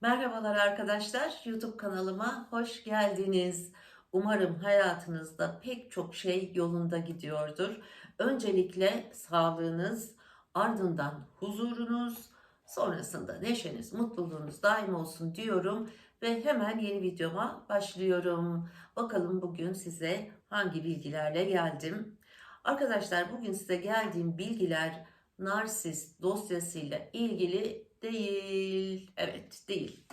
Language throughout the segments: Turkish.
Merhabalar arkadaşlar, YouTube kanalıma hoş geldiniz. Umarım hayatınızda pek çok şey yolunda gidiyordur. Öncelikle sağlığınız, ardından huzurunuz, sonrasında neşeniz, mutluluğunuz daim olsun diyorum ve hemen yeni videoma başlıyorum. Bakalım bugün size hangi bilgilerle geldim. Arkadaşlar bugün size geldiğim bilgiler narsist dosyasıyla ilgili değil. Evet değil.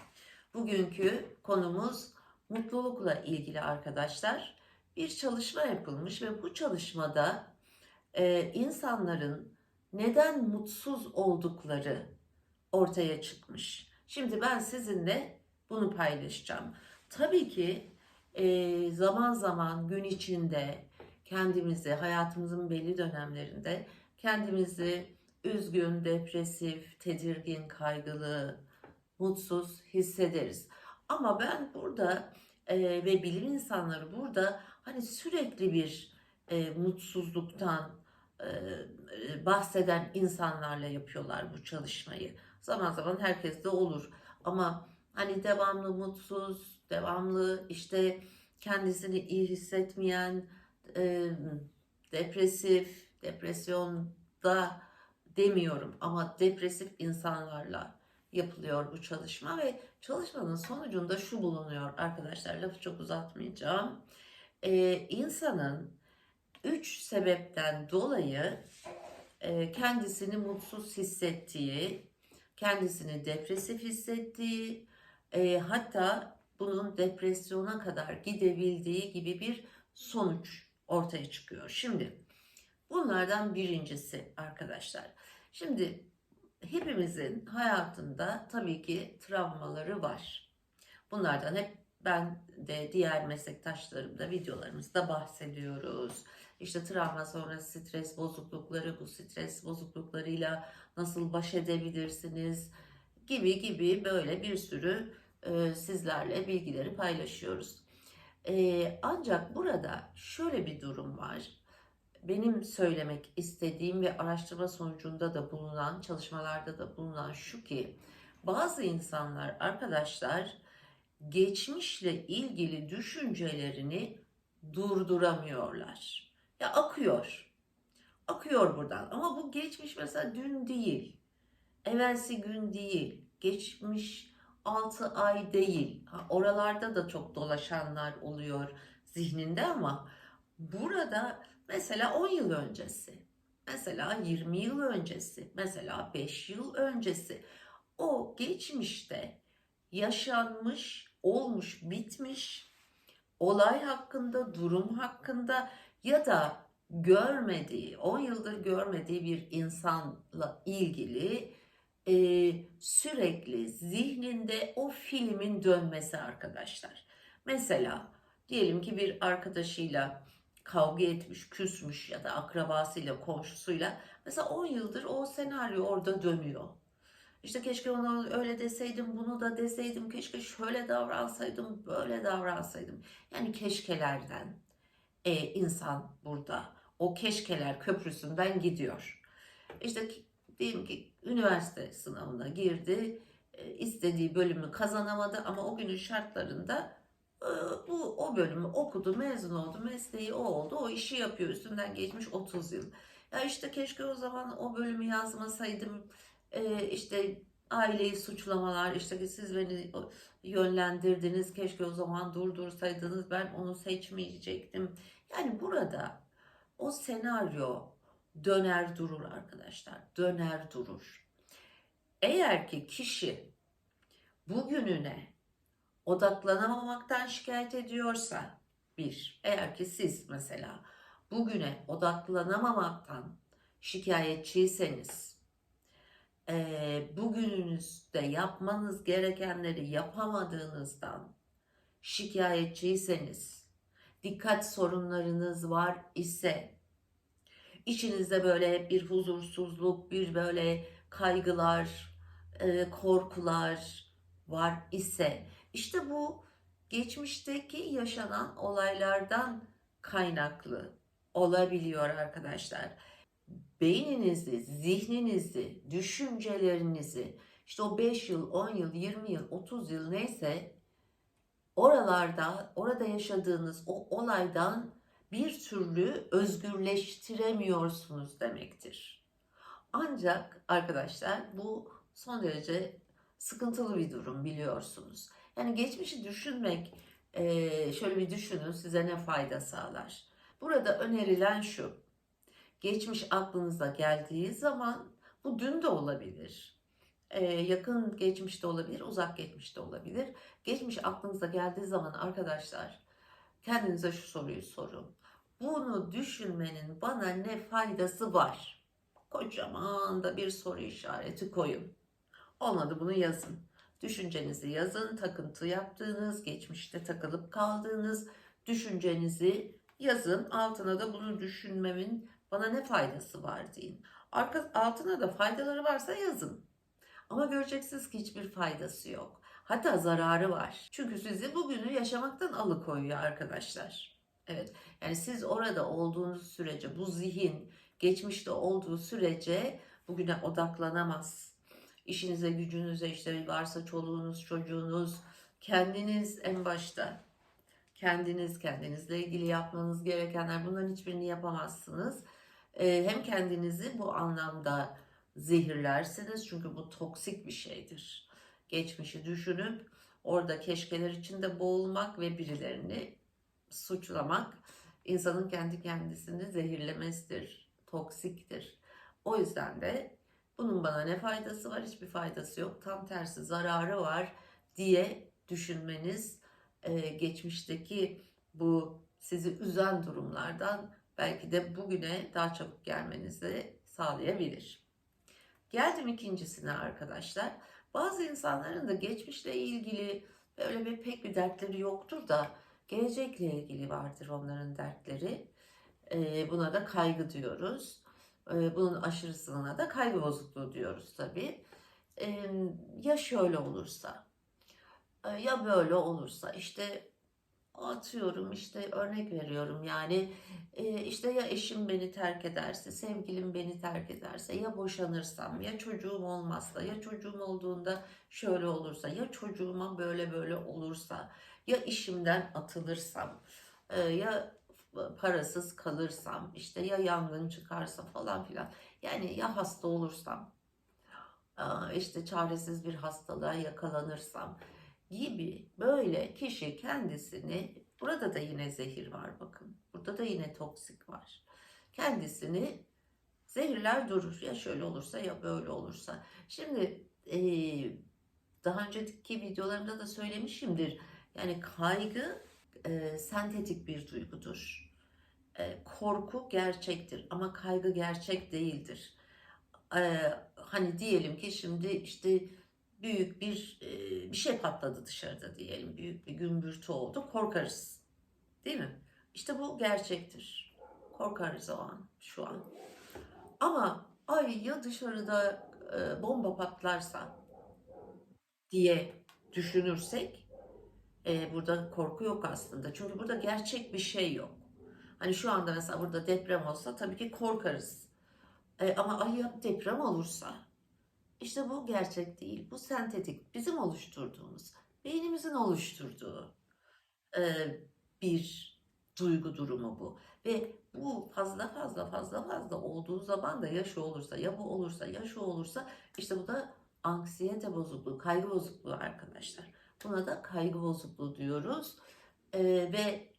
Bugünkü konumuz mutlulukla ilgili arkadaşlar. Bir çalışma yapılmış ve bu çalışmada e, insanların neden mutsuz oldukları ortaya çıkmış. Şimdi ben sizinle bunu paylaşacağım. Tabii ki e, zaman zaman gün içinde kendimizi hayatımızın belli dönemlerinde kendimizi üzgün, depresif, tedirgin, kaygılı, mutsuz hissederiz. Ama ben burada e, ve bilim insanları burada hani sürekli bir e, mutsuzluktan e, bahseden insanlarla yapıyorlar bu çalışmayı. Zaman zaman herkes de olur ama hani devamlı mutsuz, devamlı işte kendisini iyi hissetmeyen, e, depresif, depresyonda demiyorum ama depresif insanlarla yapılıyor bu çalışma ve çalışmanın sonucunda şu bulunuyor arkadaşlar lafı çok uzatmayacağım. Ee, insanın üç sebepten dolayı e, kendisini mutsuz hissettiği, kendisini depresif hissettiği, e, hatta bunun depresyona kadar gidebildiği gibi bir sonuç ortaya çıkıyor. Şimdi bunlardan birincisi arkadaşlar. Şimdi hepimizin hayatında tabii ki travmaları var. Bunlardan hep ben de diğer meslektaşlarımda videolarımızda bahsediyoruz. İşte travma sonrası stres bozuklukları, bu stres bozukluklarıyla nasıl baş edebilirsiniz gibi gibi böyle bir sürü e, sizlerle bilgileri paylaşıyoruz. E, ancak burada şöyle bir durum var benim söylemek istediğim ve araştırma sonucunda da bulunan, çalışmalarda da bulunan şu ki bazı insanlar arkadaşlar geçmişle ilgili düşüncelerini durduramıyorlar. Ya akıyor. Akıyor buradan. Ama bu geçmiş mesela dün değil. Evvelsi gün değil. Geçmiş 6 ay değil. Ha, oralarda da çok dolaşanlar oluyor zihninde ama burada Mesela 10 yıl öncesi, mesela 20 yıl öncesi, mesela 5 yıl öncesi. O geçmişte yaşanmış, olmuş, bitmiş olay hakkında, durum hakkında ya da görmediği, 10 yıldır görmediği bir insanla ilgili e, sürekli zihninde o filmin dönmesi arkadaşlar. Mesela diyelim ki bir arkadaşıyla kavga etmiş, küsmüş ya da akrabasıyla, komşusuyla. Mesela 10 yıldır o senaryo orada dönüyor. İşte keşke ona öyle deseydim, bunu da deseydim, keşke şöyle davransaydım, böyle davransaydım. Yani keşkelerden e, insan burada o keşkeler köprüsünden gidiyor. İşte diyelim ki üniversite sınavına girdi, e, istediği bölümü kazanamadı ama o günün şartlarında bu o bölümü okudu, mezun oldu, mesleği o oldu, o işi yapıyor. Üstünden geçmiş 30 yıl. Ya işte keşke o zaman o bölümü yazmasaydım. Ee, işte aileyi suçlamalar, işte siz beni yönlendirdiniz, keşke o zaman durdursaydınız, ben onu seçmeyecektim. Yani burada o senaryo döner durur arkadaşlar, döner durur. Eğer ki kişi bugününe odaklanamamaktan şikayet ediyorsa bir, eğer ki siz mesela bugüne odaklanamamaktan şikayetçiyseniz, e, bugününüzde yapmanız gerekenleri yapamadığınızdan şikayetçiyseniz, dikkat sorunlarınız var ise, içinizde böyle bir huzursuzluk, bir böyle kaygılar, e, korkular var ise işte bu geçmişteki yaşanan olaylardan kaynaklı olabiliyor arkadaşlar. Beyninizi, zihninizi, düşüncelerinizi işte o 5 yıl, 10 yıl, 20 yıl, 30 yıl neyse oralarda, orada yaşadığınız o olaydan bir türlü özgürleştiremiyorsunuz demektir. Ancak arkadaşlar bu son derece sıkıntılı bir durum biliyorsunuz. Yani geçmişi düşünmek, eee, şöyle bir düşünün size ne fayda sağlar. Burada önerilen şu, geçmiş aklınıza geldiği zaman bu dün de olabilir. Eee, yakın geçmişte olabilir, uzak geçmişte olabilir. Geçmiş aklınıza geldiği zaman arkadaşlar kendinize şu soruyu sorun. Bunu düşünmenin bana ne faydası var? Kocaman da bir soru işareti koyun. Olmadı bunu yazın. Düşüncenizi yazın, takıntı yaptığınız, geçmişte takılıp kaldığınız düşüncenizi yazın. Altına da bunu düşünmemin bana ne faydası var deyin. Arka, altına da faydaları varsa yazın. Ama göreceksiniz ki hiçbir faydası yok. Hatta zararı var. Çünkü sizi bugünü yaşamaktan alıkoyuyor arkadaşlar. Evet, yani siz orada olduğunuz sürece, bu zihin geçmişte olduğu sürece bugüne odaklanamaz. İşinize, gücünüze, işte varsa çoluğunuz, çocuğunuz, kendiniz en başta. Kendiniz, kendinizle ilgili yapmanız gerekenler bunların hiçbirini yapamazsınız. Ee, hem kendinizi bu anlamda zehirlersiniz çünkü bu toksik bir şeydir. Geçmişi düşünüp orada keşkeler içinde boğulmak ve birilerini suçlamak insanın kendi kendisini zehirlemesidir, toksiktir. O yüzden de bunun bana ne faydası var? Hiçbir faydası yok. Tam tersi zararı var diye düşünmeniz e, geçmişteki bu sizi üzen durumlardan belki de bugüne daha çabuk gelmenizi sağlayabilir. Geldim ikincisine arkadaşlar. Bazı insanların da geçmişle ilgili böyle bir pek bir dertleri yoktur da gelecekle ilgili vardır onların dertleri. Ee, buna da kaygı diyoruz. Bunun aşırısına da kaygı bozukluğu diyoruz tabii. Ee, ya şöyle olursa, e, ya böyle olursa, işte atıyorum işte örnek veriyorum yani e, işte ya eşim beni terk ederse, sevgilim beni terk ederse, ya boşanırsam, ya çocuğum olmazsa, ya çocuğum olduğunda şöyle olursa, ya çocuğuma böyle böyle olursa, ya işimden atılırsam, e, ya parasız kalırsam, işte ya yangın çıkarsa falan filan. Yani ya hasta olursam, aa, işte çaresiz bir hastalığa yakalanırsam gibi böyle kişi kendisini burada da yine zehir var bakın. Burada da yine toksik var. Kendisini zehirler durur. Ya şöyle olursa ya böyle olursa. Şimdi eee, daha önceki videolarımda da söylemişimdir. Yani kaygı e, sentetik bir duygudur. E, korku gerçektir ama kaygı gerçek değildir. E, hani diyelim ki şimdi işte büyük bir e, bir şey patladı dışarıda diyelim. Büyük bir gümbürtü oldu. Korkarız. Değil mi? İşte bu gerçektir. Korkarız o an, şu an. Ama ay ya dışarıda e, bomba patlarsa diye düşünürsek e, burada korku yok aslında. Çünkü burada gerçek bir şey yok. Hani şu anda mesela burada deprem olsa tabii ki korkarız. E, ama ay deprem olursa işte bu gerçek değil. Bu sentetik. Bizim oluşturduğumuz, beynimizin oluşturduğu e, bir duygu durumu bu. Ve bu fazla fazla fazla fazla olduğu zaman da ya şu olursa ya bu olursa ya şu olursa işte bu da anksiyete bozukluğu, kaygı bozukluğu arkadaşlar. Buna da kaygı bozukluğu diyoruz. E, ve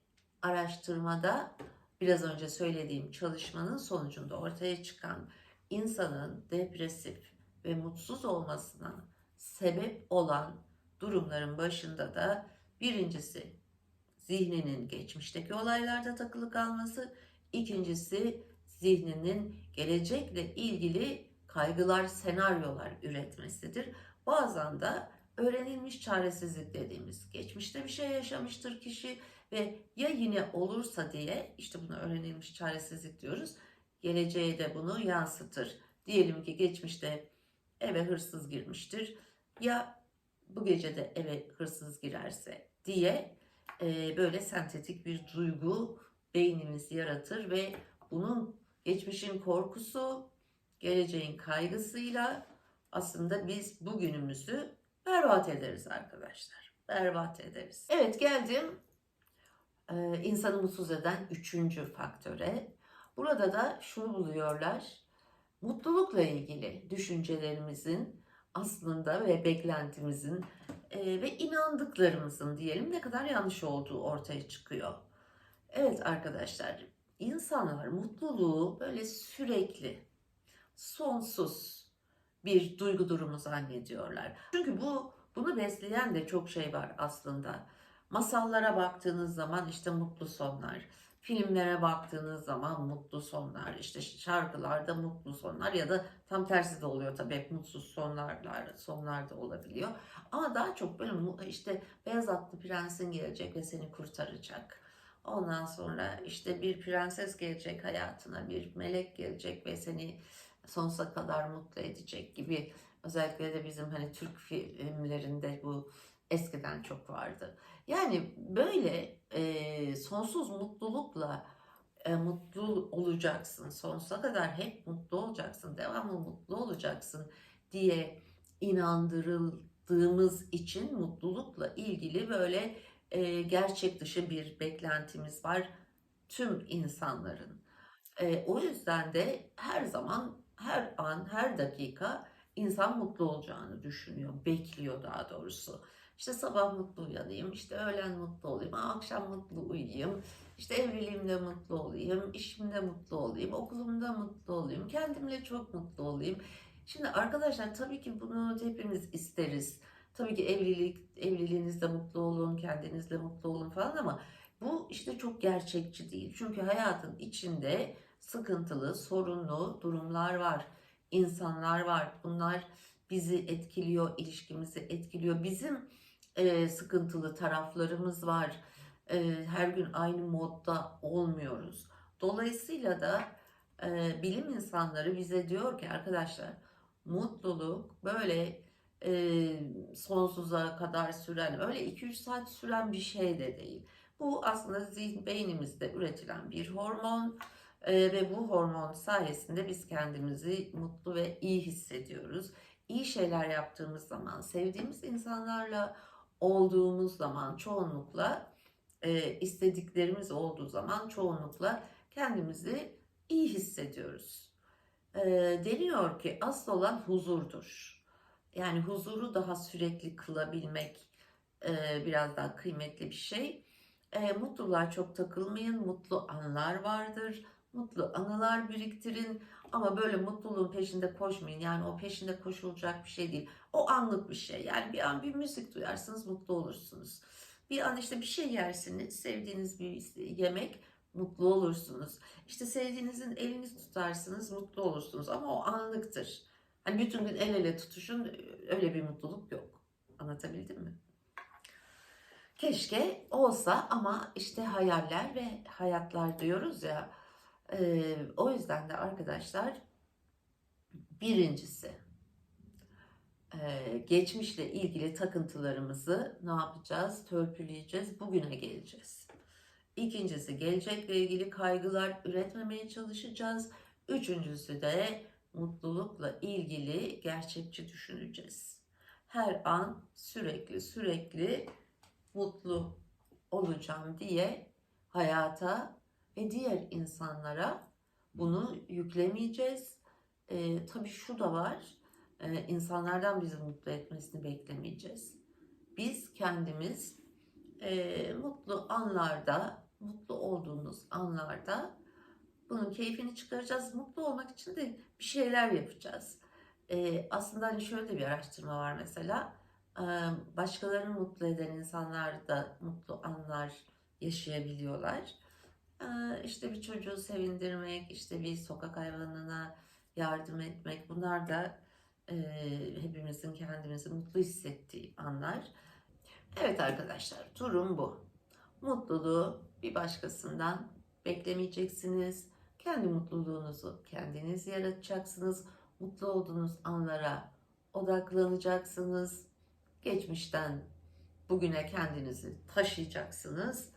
araştırmada biraz önce söylediğim çalışmanın sonucunda ortaya çıkan insanın depresif ve mutsuz olmasına sebep olan durumların başında da birincisi zihninin geçmişteki olaylarda takılı kalması, ikincisi zihninin gelecekle ilgili kaygılar, senaryolar üretmesidir. Bazen de öğrenilmiş çaresizlik dediğimiz geçmişte bir şey yaşamıştır kişi ve ya yine olursa diye işte buna öğrenilmiş çaresizlik diyoruz. Geleceğe de bunu yansıtır. Diyelim ki geçmişte eve hırsız girmiştir. Ya bu gece de eve hırsız girerse diye e, böyle sentetik bir duygu beynimiz yaratır ve bunun geçmişin korkusu, geleceğin kaygısıyla aslında biz bugünümüzü berbat ederiz arkadaşlar. Berbat ederiz. Evet geldim e, insanı mutsuz eden üçüncü faktöre. Burada da şunu buluyorlar. Mutlulukla ilgili düşüncelerimizin aslında ve beklentimizin e, ve inandıklarımızın diyelim ne kadar yanlış olduğu ortaya çıkıyor. Evet arkadaşlar, insanlar mutluluğu böyle sürekli, sonsuz bir duygu durumu zannediyorlar. Çünkü bu bunu besleyen de çok şey var aslında. Masallara baktığınız zaman işte mutlu sonlar, filmlere baktığınız zaman mutlu sonlar, işte şarkılarda mutlu sonlar ya da tam tersi de oluyor tabii mutsuz sonlarlar, sonlar da olabiliyor. Ama daha çok böyle işte beyaz atlı prensin gelecek ve seni kurtaracak. Ondan sonra işte bir prenses gelecek hayatına, bir melek gelecek ve seni sonsuza kadar mutlu edecek gibi. Özellikle de bizim hani Türk filmlerinde bu eskiden çok vardı. Yani böyle e, sonsuz mutlulukla e, mutlu olacaksın, sonsuza kadar hep mutlu olacaksın, devamlı mutlu olacaksın diye inandırıldığımız için mutlulukla ilgili böyle e, gerçek dışı bir beklentimiz var tüm insanların. E, o yüzden de her zaman, her an, her dakika insan mutlu olacağını düşünüyor, bekliyor daha doğrusu. İşte sabah mutlu uyanayım, işte öğlen mutlu olayım, akşam mutlu uyuyayım, işte evliliğimde mutlu olayım, işimde mutlu olayım, okulumda mutlu olayım, kendimle çok mutlu olayım. Şimdi arkadaşlar tabii ki bunu hepimiz isteriz. Tabii ki evlilik, evliliğinizde mutlu olun, kendinizle mutlu olun falan ama bu işte çok gerçekçi değil. Çünkü hayatın içinde sıkıntılı, sorunlu durumlar var, insanlar var. Bunlar bizi etkiliyor, ilişkimizi etkiliyor. Bizim e, sıkıntılı taraflarımız var. E, her gün aynı modda olmuyoruz. Dolayısıyla da e, bilim insanları bize diyor ki arkadaşlar mutluluk böyle e, sonsuza kadar süren öyle 2-3 saat süren bir şey de değil. Bu aslında zihin beynimizde üretilen bir hormon e, ve bu hormon sayesinde biz kendimizi mutlu ve iyi hissediyoruz. İyi şeyler yaptığımız zaman, sevdiğimiz insanlarla olduğumuz zaman çoğunlukla e, istediklerimiz olduğu zaman çoğunlukla kendimizi iyi hissediyoruz. E, deniyor ki asıl olan huzurdur. Yani huzuru daha sürekli kılabilmek e, biraz daha kıymetli bir şey. E, çok takılmayın. Mutlu anlar vardır. Mutlu anılar biriktirin. Ama böyle mutluluğun peşinde koşmayın. Yani o peşinde koşulacak bir şey değil. O anlık bir şey. Yani bir an bir müzik duyarsınız mutlu olursunuz. Bir an işte bir şey yersiniz. Sevdiğiniz bir yemek mutlu olursunuz. İşte sevdiğinizin elini tutarsınız mutlu olursunuz. Ama o anlıktır. Hani bütün gün el ele tutuşun öyle bir mutluluk yok. Anlatabildim mi? Keşke olsa ama işte hayaller ve hayatlar diyoruz ya. E, o yüzden de arkadaşlar birincisi e, geçmişle ilgili takıntılarımızı ne yapacağız? Törpüleyeceğiz. Bugüne geleceğiz. İkincisi gelecekle ilgili kaygılar üretmemeye çalışacağız. Üçüncüsü de mutlulukla ilgili gerçekçi düşüneceğiz. Her an sürekli sürekli mutlu olacağım diye hayata ve diğer insanlara bunu yüklemeyeceğiz. Ee, tabii şu da var, ee, insanlardan bizi mutlu etmesini beklemeyeceğiz. Biz kendimiz e, mutlu anlarda, mutlu olduğumuz anlarda bunun keyfini çıkaracağız. Mutlu olmak için de bir şeyler yapacağız. Ee, aslında hani şöyle bir araştırma var mesela. Ee, başkalarını mutlu eden insanlar da mutlu anlar yaşayabiliyorlar. İşte bir çocuğu sevindirmek, işte bir sokak hayvanına yardım etmek bunlar da hepimizin kendimizi mutlu hissettiği anlar. Evet arkadaşlar durum bu. Mutluluğu bir başkasından beklemeyeceksiniz. Kendi mutluluğunuzu kendiniz yaratacaksınız. Mutlu olduğunuz anlara odaklanacaksınız. Geçmişten bugüne kendinizi taşıyacaksınız.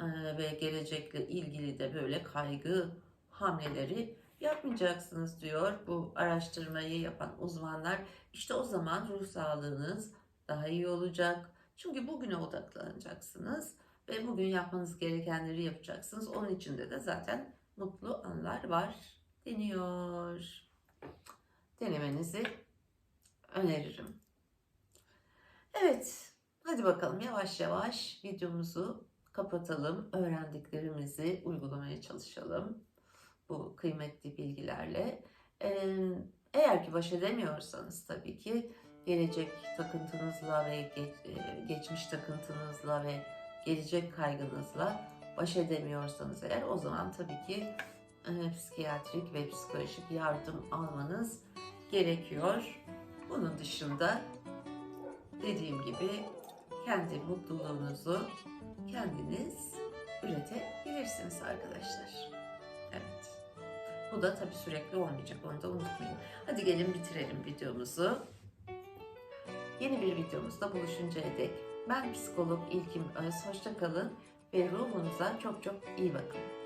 Ee, ve gelecekle ilgili de böyle kaygı hamleleri yapmayacaksınız diyor bu araştırmayı yapan uzmanlar. İşte o zaman ruh sağlığınız daha iyi olacak. Çünkü bugüne odaklanacaksınız ve bugün yapmanız gerekenleri yapacaksınız. Onun içinde de zaten mutlu anlar var deniyor. Denemenizi öneririm. Evet, hadi bakalım yavaş yavaş videomuzu kapatalım. Öğrendiklerimizi uygulamaya çalışalım. Bu kıymetli bilgilerle. Eğer ki baş edemiyorsanız tabii ki gelecek takıntınızla ve e, geçmiş takıntınızla ve gelecek kaygınızla baş edemiyorsanız eğer o zaman tabii ki e, psikiyatrik ve psikolojik yardım almanız gerekiyor. Bunun dışında dediğim gibi kendi mutluluğunuzu kendiniz üretebilirsiniz arkadaşlar. Evet. Bu da tabii sürekli olmayacak. Onu da unutmayın. Hadi gelin bitirelim videomuzu. Yeni bir videomuzda buluşuncaya dek ben psikolog İlkim Öz. Hoşça kalın ve ruhunuza çok çok iyi bakın.